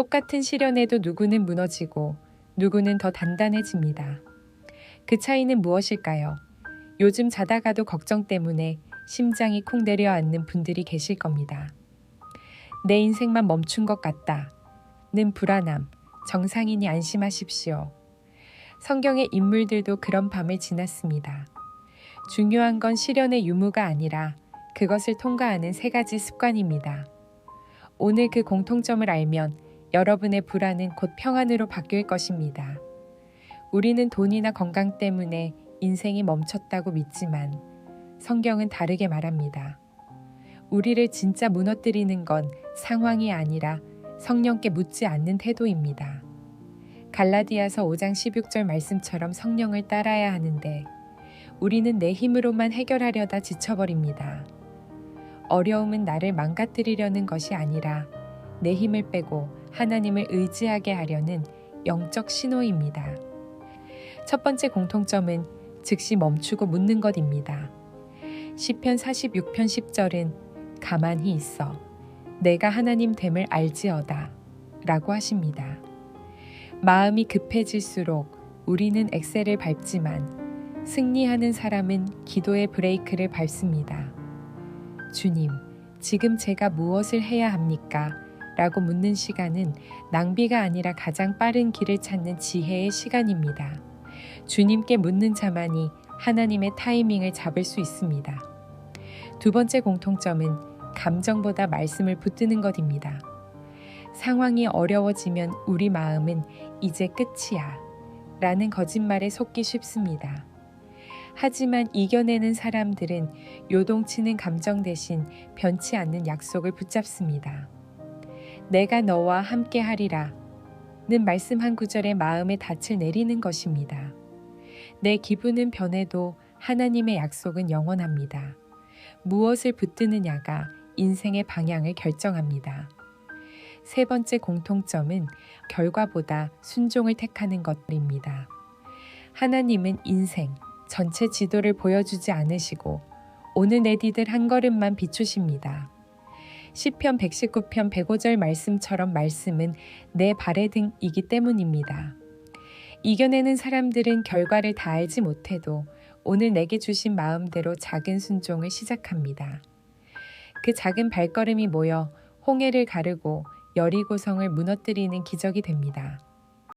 똑같은 시련에도 누구는 무너지고 누구는 더 단단해집니다. 그 차이는 무엇일까요? 요즘 자다가도 걱정 때문에 심장이 쿵 내려앉는 분들이 계실 겁니다. 내 인생만 멈춘 것 같다. 는 불안함, 정상이니 안심하십시오. 성경의 인물들도 그런 밤을 지났습니다. 중요한 건 시련의 유무가 아니라 그것을 통과하는 세 가지 습관입니다. 오늘 그 공통점을 알면 여러분의 불안은 곧 평안으로 바뀔 것입니다. 우리는 돈이나 건강 때문에 인생이 멈췄다고 믿지만 성경은 다르게 말합니다. 우리를 진짜 무너뜨리는 건 상황이 아니라 성령께 묻지 않는 태도입니다. 갈라디아서 5장 16절 말씀처럼 성령을 따라야 하는데 우리는 내 힘으로만 해결하려다 지쳐버립니다. 어려움은 나를 망가뜨리려는 것이 아니라 내 힘을 빼고 하나님을 의지하게 하려는 영적 신호입니다. 첫 번째 공통점은 즉시 멈추고 묻는 것입니다. 시편 46편 10절은 가만히 있어 내가 하나님 됨을 알지어다 라고 하십니다. 마음이 급해질수록 우리는 엑셀을 밟지만 승리하는 사람은 기도의 브레이크를 밟습니다. 주님, 지금 제가 무엇을 해야 합니까? 라고 묻는 시간은 낭비가 아니라 가장 빠른 길을 찾는 지혜의 시간입니다. 주님께 묻는 자만이 하나님의 타이밍을 잡을 수 있습니다. 두 번째 공통점은 감정보다 말씀을 붙드는 것입니다. 상황이 어려워지면 우리 마음은 이제 끝이야 라는 거짓말에 속기 쉽습니다. 하지만 이겨내는 사람들은 요동치는 감정 대신 변치 않는 약속을 붙잡습니다. 내가 너와 함께 하리라. 는 말씀 한 구절에 마음의 닻을 내리는 것입니다. 내 기분은 변해도 하나님의 약속은 영원합니다. 무엇을 붙드느냐가 인생의 방향을 결정합니다. 세 번째 공통점은 결과보다 순종을 택하는 것입니다. 하나님은 인생 전체 지도를 보여주지 않으시고 오늘 내디딜 한 걸음만 비추십니다. 시편 119편 105절 말씀처럼 말씀은 내 발의 등이기 때문입니다. 이겨내는 사람들은 결과를 다 알지 못해도 오늘 내게 주신 마음대로 작은 순종을 시작합니다. 그 작은 발걸음이 모여 홍해를 가르고 여리고성을 무너뜨리는 기적이 됩니다.